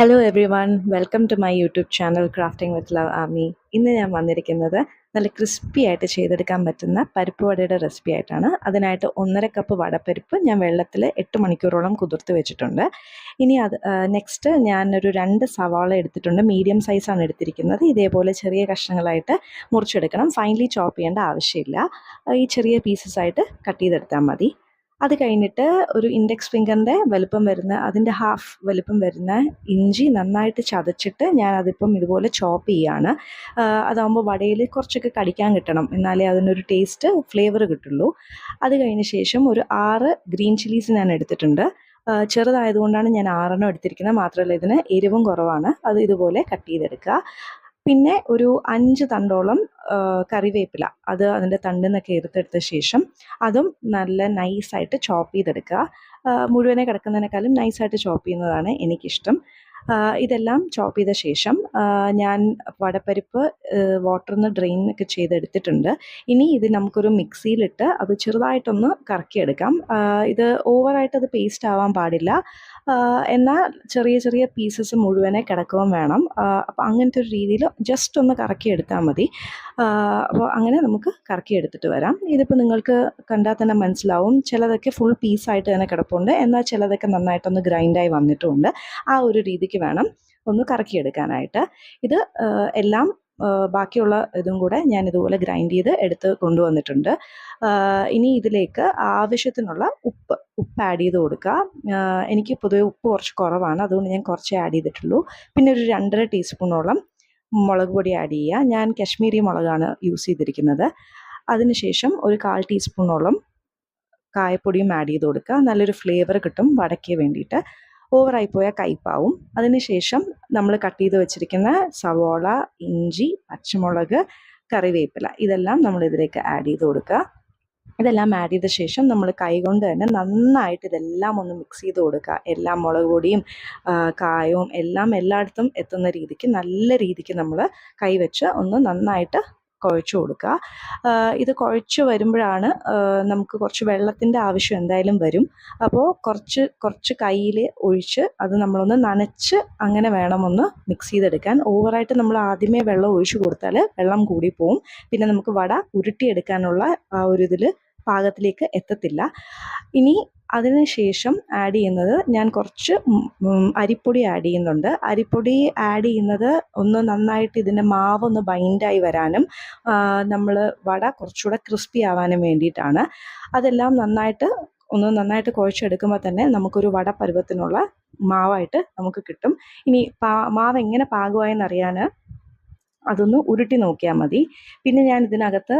Hello everyone welcome to my YouTube channel crafting with love Ami ഇന്ന് ഞാൻ വന്നിരിക്കുന്നത് നല്ല ക്രിസ്പി ആയിട്ട് ചെയ്തെടുക്കാൻ പറ്റുന്ന പരിപ്പ് വടയുടെ റെസിപ്പി ആയിട്ടാണ്. അതിനായിട്ട് ഒന്നര കപ്പ് വടപ്പരിപ്പ് ഞാൻ വെള്ളത്തിൽ എട്ട് മണിക്കൂറോളം കുതിർത്ത് വെച്ചിട്ടുണ്ട്. ഇനി അത് നെക്സ്റ്റ് ഞാനൊരു രണ്ട് സവാള എടുത്തിട്ടുണ്ട്. മീഡിയം സൈസാണ് എടുത്തിരിക്കുന്നത്. ഇതേപോലെ ചെറിയ കഷ്ണങ്ങളായിട്ട് മുറിച്ചെടുക്കണം. ഫൈനലി ചോപ്പ് ചെയ്യേണ്ട ആവശ്യമില്ല. ഈ ചെറിയ പീസസ് ആയിട്ട് കട്ട് ചെയ്തെടുത്താൽ മതി. അത് കഴിഞ്ഞിട്ട് ഒരു ഇൻഡെക്സ് ഫിംഗറിന്റെ വലുപ്പം വരുന്ന അതിന്റെ ഹാഫ് വലുപ്പം വരുന്ന ഇഞ്ചി നന്നായിട്ട് ചതച്ചിട്ട് ഞാൻ അതിപ്പം ഇതുപോലെ ചോപ്പ് ചെയ്യാണ്. അതാകുമ്പോൾ വടയിൽ കുറച്ചൊക്കെ കടിക്കാൻ കിട്ടണം. എന്നാലേ അതിനൊരു ടേസ്റ്റ് ഫ്ലേവർ കിട്ടുള്ളൂ. അത് കഴിഞ്ഞ ശേഷം ഒരു ആറ് ഗ്രീൻ ചില്ലീസ് ഞാൻ എടുത്തിട്ടുണ്ട്. ചെറുതായതുകൊണ്ടാണ് ഞാൻ ആറെണ്ണം എടുത്തിരിക്കുന്നത്. മാത്രമല്ല ഇതിന് എരിവും കുറവാണ്. അത് ഇതുപോലെ കട്ട് ചെയ്തെടുക്കുക. പിന്നെ ഒരു അഞ്ച് തണ്ടോളം കറിവേപ്പില. അത് അതിന്റെ തണ്ടിൽ നിന്നൊക്കെ എടുത്തെടുത്ത ശേഷം അതും നല്ല നൈസായിട്ട് ചോപ്പ് ചെയ്തെടുക്കുക. മുഴുവനെ കിടക്കുന്നതിനേക്കാളും നൈസായിട്ട് ചോപ്പ് ചെയ്യുന്നതാണ് എനിക്കിഷ്ടം. ഇതെല്ലാം ചോപ്പ് ചെയ്ത ശേഷം ഞാൻ വടപ്പരിപ്പ് വാട്ടറിൽ നിന്ന് ഡ്രെയിൻ ഒക്കെ ചെയ്തെടുത്തിട്ടുണ്ട്. ഇനി ഇത് നമുക്കൊരു മിക്സിയിലിട്ട് അത് ചെറുതായിട്ടൊന്ന് കറക്കിയെടുക്കാം. ഇത് ഓവറായിട്ട് അത് പേസ്റ്റ് ആവാൻ പാടില്ല. എന്നാൽ ചെറിയ ചെറിയ പീസസ് മുഴുവനെ കിടക്കുകയും വേണം. അപ്പോൾ അങ്ങനത്തെ ഒരു രീതിയിൽ ജസ്റ്റ് ഒന്ന് കറക്കി കറക്കിയെടുത്താൽ മതി. അപ്പോൾ അങ്ങനെ നമുക്ക് കറക്കി എടുത്തിട്ട് വരാം. ഇതിപ്പോൾ നിങ്ങൾക്ക് കണ്ടാൽ തന്നെ മനസ്സിലാവും. ചിലതൊക്കെ ഫുൾ പീസായിട്ട് തന്നെ കിടപ്പുണ്ട്. എന്നാൽ ചിലതൊക്കെ നന്നായിട്ടൊന്ന് ഗ്രൈൻഡായി വന്നിട്ടുമുണ്ട്. ആ ഒരു രീതിക്ക് വേണം ഒന്ന് കറക്കിയെടുക്കാനായിട്ട് ഇത് എല്ലാം ബാക്കിയുള്ള ഇതും കൂടെ ഞാൻ ഇതുപോലെ ഗ്രൈൻഡ് ചെയ്ത് എടുത്ത് കൊണ്ടുവന്നിട്ടുണ്ട്. ഇനി ഇതിലേക്ക് ആവശ്യത്തിനുള്ള ഉപ്പ് ഉപ്പ് ആഡ് ചെയ്ത് കൊടുക്കുക. എനിക്ക് പൊതുവെ ഉപ്പ് കുറച്ച് കുറവാണ് അതുകൊണ്ട് ഞാൻ കുറച്ച് ആഡ് ചെയ്തിട്ടുള്ളൂ. പിന്നെ ഒരു രണ്ടര ടീസ്പൂണോളം മുളക് പൊടി ആഡ് ചെയ്യുക. ഞാൻ കശ്മീരി മുളകാണ് യൂസ് ചെയ്തിരിക്കുന്നത്. അതിനുശേഷം ഒരു കാൽ ടീസ്പൂണോളം കായപ്പൊടിയും ആഡ് ചെയ്ത് കൊടുക്കുക. നല്ലൊരു ഫ്ലേവർ കിട്ടും വടയ്ക്ക് വേണ്ടിയിട്ട്. ഓവറായി പോയാൽ കയ്പാവും അതിനുശേഷം നമ്മൾ കട്ട് ചെയ്ത് വെച്ചിരിക്കുന്ന സവോള ഇഞ്ചി പച്ചമുളക് കറിവേപ്പില ഇതെല്ലാം നമ്മൾ ഇതിലേക്ക് ആഡ് ചെയ്ത് കൊടുക്കുക. ഇതെല്ലാം ആഡ് ചെയ്ത ശേഷം നമ്മൾ കൈകൊണ്ട് തന്നെ നന്നായിട്ട് ഇതെല്ലാം ഒന്ന് മിക്സ് ചെയ്ത് കൊടുക്കുക. എല്ലാ മുളക് പൊടിയും കായവും എല്ലാം എല്ലായിടത്തും എത്തുന്ന രീതിക്ക് നല്ല രീതിക്ക് നമ്മൾ കൈവച്ച് ഒന്ന് നന്നായിട്ട് കുഴച്ച് കൊടുക്കുക. ഇത് കുഴച്ച് വരുമ്പോഴാണ് നമുക്ക് കുറച്ച് വെള്ളത്തിന്റെ ആവശ്യം എന്തായാലും വരും. അപ്പോൾ കുറച്ച് കുറച്ച് കയ്യിൽ ഒഴിച്ച് അത് നമ്മളൊന്ന് നനച്ച് അങ്ങനെ വേണം മിക്സ് ചെയ്തെടുക്കാൻ. ഓവറായിട്ട് നമ്മൾ ആദ്യമേ വെള്ളം ഒഴിച്ച് കൊടുത്താൽ വെള്ളം കൂടിപ്പോവും. പിന്നെ നമുക്ക് വട ഉരുട്ടിയെടുക്കാനുള്ള ആ ഒരു ഇതിൽ പാകത്തിലേക്ക് എത്തത്തില്ല. ഇനി അതിനുശേഷം ആഡ് ചെയ്യുന്നത് ഞാൻ കുറച്ച് അരിപ്പൊടി ആഡ് ചെയ്യുന്നുണ്ട്. അരിപ്പൊടി ആഡ് ചെയ്യുന്നത് ഒന്ന് നന്നായിട്ട് ഇതിന്റെ മാവ് ഒന്ന് ബൈൻഡായി വരാനും നമ്മൾ വട കുറച്ചുകൂടെ ക്രിസ്പി ആവാനും വേണ്ടിയിട്ടാണ്. അതെല്ലാം നന്നായിട്ട് ഒന്ന് നന്നായിട്ട് കുഴച്ചെടുക്കുമ്പോൾ തന്നെ നമുക്കൊരു വട പരുവത്തിനുള്ള മാവായിട്ട് നമുക്ക് കിട്ടും. ഇനി മാവ് എങ്ങനെ പാകമായെന്നറിയാൻ അതൊന്ന് ഉരുട്ടി നോക്കിയാൽ മതി. പിന്നെ ഞാൻ ഇതിനകത്ത്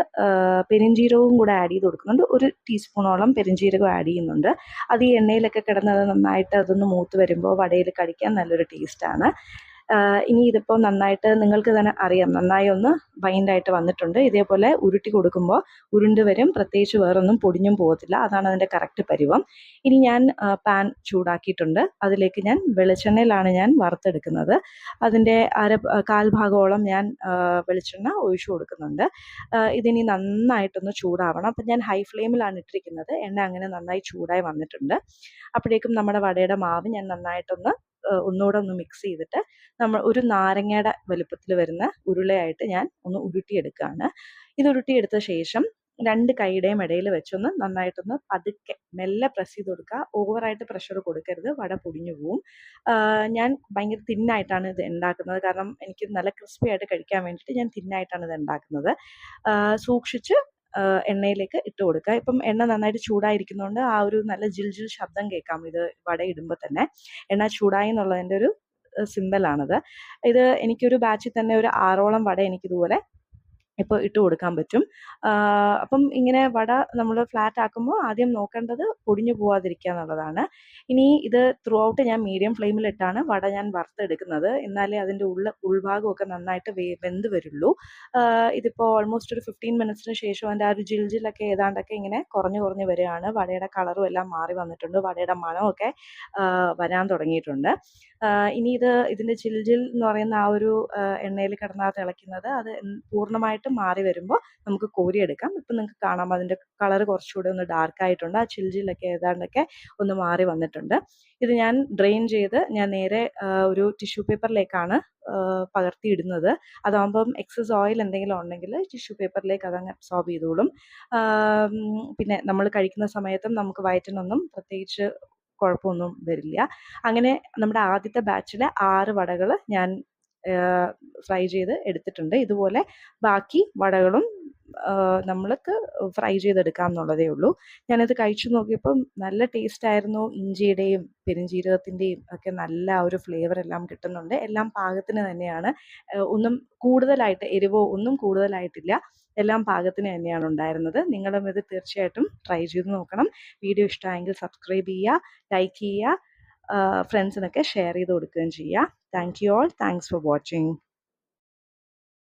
പെരിഞ്ജീരകവും കൂടെ ആഡ് ചെയ്ത് കൊടുക്കുന്നുണ്ട്. ഒരു ടീസ്പൂണോളം പെരിഞ്ജീരകം ആഡ് ചെയ്യുന്നുണ്ട്. അത് ഈ എണ്ണയിലൊക്കെ കിടന്നത് നന്നായിട്ട് അതൊന്ന് മൂത്ത് വരുമ്പോൾ വടയിൽ കടിക്കാൻ നല്ലൊരു ടേസ്റ്റാണ് ഇനി ഇതിപ്പോൾ നന്നായിട്ട് നിങ്ങൾക്ക് തന്നെ അറിയാം. നന്നായി ഒന്ന് ബൈൻഡായിട്ട് വന്നിട്ടുണ്ട്. ഇതേപോലെ ഉരുട്ടി കൊടുക്കുമ്പോൾ ഉരുണ്ട് വരും. പ്രത്യേകിച്ച് വേറൊന്നും പൊടിഞ്ഞും പോകത്തില്ല. അതാണ് അതിന്റെ കറക്റ്റ് പരുവം. ഇനി ഞാൻ പാൻ ചൂടാക്കിയിട്ടുണ്ട്. അതിലേക്ക് ഞാൻ വെളിച്ചെണ്ണയിലാണ് ഞാൻ വറുത്തെടുക്കുന്നത്. അതിന്റെ അര കാൽ ഭാഗത്തോളം ഞാൻ വെളിച്ചെണ്ണ ഒഴിച്ചു കൊടുക്കുന്നുണ്ട്. ഇതിനി നന്നായിട്ടൊന്ന് ചൂടാവണം. അപ്പം ഞാൻ ഹൈ ഫ്ലെയിമിലാണ് ഇട്ടിരിക്കുന്നത്. എണ്ണ അങ്ങനെ നന്നായി ചൂടായി വന്നിട്ടുണ്ട്. അപ്പോഴേക്കും നമ്മുടെ വടയുടെ മാവ് ഞാൻ നന്നായിട്ടൊന്ന് ഒന്നുകൂടെ ഒന്ന് മിക്സ് ചെയ്തിട്ട് നമ്മൾ ഒരു നാരങ്ങയുടെ വലുപ്പത്തിൽ വരുന്ന ഉരുളയായിട്ട് ഞാൻ ഒന്ന് ഉരുട്ടിയെടുക്കുകയാണ്. ഇത് ഉരുട്ടിയെടുത്ത ശേഷം രണ്ട് കൈയുടെയും ഇടയിൽ വെച്ചൊന്ന് നന്നായിട്ടൊന്ന് പതുക്കെ മെല്ലെ പ്രസ് ചെയ്ത് കൊടുക്കുക. ഓവറായിട്ട് പ്രഷർ കൊടുക്കരുത്. വട പൊടിഞ്ഞു പോവും. ഞാൻ ഭയങ്കര തിന്നായിട്ടാണ് ഇത് ഉണ്ടാക്കുന്നത്. കാരണം എനിക്ക് നല്ല ക്രിസ്പി ആയിട്ട് കഴിക്കാൻ വേണ്ടിയിട്ട് ഞാൻ തിന്നായിട്ടാണ് ഇത് ഉണ്ടാക്കുന്നത്. സൂക്ഷിച്ച് എണ്ണയിലേക്ക് ഇട്ട് കൊടുക്കുക. ഇപ്പം എണ്ണ നന്നായിട്ട് ചൂടായിരിക്കുന്നതുകൊണ്ട് ആ ഒരു നല്ല ജിൽ ജിൽ ശബ്ദം കേൾക്കാം. ഇത് വട ഇടുമ്പോൾ തന്നെ. എണ്ണ ചൂടായി എന്നുള്ളതിന്റെ ഒരു സിമ്പലാണത് ഇത് എനിക്കൊരു ബാച്ചിൽ തന്നെ ഒരു ആറോളം വട എനിക്കിതുപോലെ ഇപ്പോൾ ഇട്ട് കൊടുക്കാൻ പറ്റും. അപ്പം ഇങ്ങനെ വട നമ്മൾ ഫ്ലാറ്റ് ആക്കുമ്പോൾ ആദ്യം നോക്കേണ്ടത് പൊടിഞ്ഞു പോവാതിരിക്കുക എന്നുള്ളതാണ്. ഇനി ഇത് ത്രൂ ഔട്ട് ഞാൻ മീഡിയം ഫ്ലെയിമിലിട്ടാണ് വട ഞാൻ വറുത്തെടുക്കുന്നത്. എന്നാലേ അതിന്റെ ഉള്ള ഉൾഭാഗമൊക്കെ നന്നായിട്ട് വെന്ത് വരുള്ളൂ. ഇതിപ്പോൾ ഓൾമോസ്റ്റ് ഒരു ഫിഫ്റ്റീൻ മിനിറ്റ്സിന് ശേഷം അതിന്റെ ആ ഒരു ജിൽജിലൊക്കെ ഏതാണ്ടൊക്കെ ഇങ്ങനെ കുറഞ്ഞു കുറഞ്ഞു വരികയാണ്. വടയുടെ കളറും എല്ലാം മാറി വന്നിട്ടുണ്ട്. വടയുടെ മണമൊക്കെ വരാൻ തുടങ്ങിയിട്ടുണ്ട്. ഇനി ഇത് ഇതിന്റെ ജിൽജിൽ എന്ന് പറയുന്ന ആ ഒരു എണ്ണയിൽ കിടന്നാ തിളയ്ക്കുന്നത് അത് പൂർണമായിട്ടും മാറി വരുമ്പോൾ നമുക്ക് കോരിയെടുക്കാം. ഇപ്പം നിങ്ങൾക്ക് കാണാം അതിന്റെ കളർ കുറച്ചുകൂടി ഒന്ന് ഡാർക്ക് ആയിട്ടുണ്ട്. ആ ചിൽജിലൊക്കെ ഏതാണ്ടൊക്കെ ഒന്ന് മാറി വന്നിട്ടുണ്ട്. ഇത് ഞാൻ ഡ്രെയിൻ ചെയ്ത് ഞാൻ നേരെ ഒരു ടിഷ്യൂ പേപ്പറിലേക്കാണ് പകർത്തിയിടുന്നത്. അതാകുമ്പം എക്സസ് ഓയിൽ എന്തെങ്കിലും ഉണ്ടെങ്കിൽ ടിഷ്യൂ പേപ്പറിലേക്ക് അതങ്ങ് അബ്സോർബ് ചെയ്തോളും. പിന്നെ നമ്മൾ കഴിക്കുന്ന സമയത്തും നമുക്ക് വയറ്റിനൊന്നും പ്രത്യേകിച്ച് കുഴപ്പമൊന്നും വരില്ല. അങ്ങനെ നമ്മുടെ ആദ്യത്തെ ബാച്ചിലെ ആറ് വടകൾ ഞാൻ ഫ്രൈ ചെയ്ത് എടുത്തിട്ടുണ്ട്. ഇതുപോലെ ബാക്കി വടകളും നമ്മൾക്ക് ഫ്രൈ ചെയ്തെടുക്കാം എന്നുള്ളതേ ഉള്ളൂ. ഞാനത് കഴിച്ചു നോക്കിയപ്പം നല്ല ടേസ്റ്റ് ആയിരുന്നു. ഇഞ്ചിയുടെയും പെരുംജീരകത്തിന്റെയും ഒക്കെ നല്ല ഒരു ഫ്ലേവർ എല്ലാം കിട്ടുന്നുണ്ട്. എല്ലാം പാകത്തിന് തന്നെയാണ്. ഒന്നും കൂടുതലായിട്ട് എരിവോ ഒന്നും കൂടുതലായിട്ടില്ല. എല്ലാം പാകത്തിന് തന്നെയാണ് ഉണ്ടായിരുന്നത്. നിങ്ങളും ഇത് തീർച്ചയായിട്ടും ട്രൈ ചെയ്ത് നോക്കണം. വീഡിയോ ഇഷ്ടമായെങ്കിൽ സബ്സ്ക്രൈബ് ചെയ്യുക ലൈക്ക് ചെയ്യുക ഫ്രണ്ട്സിനൊക്കെ ഷെയർ ചെയ്ത് കൊടുക്കുകയും ചെയ്യുക. Thank you all thanks for watching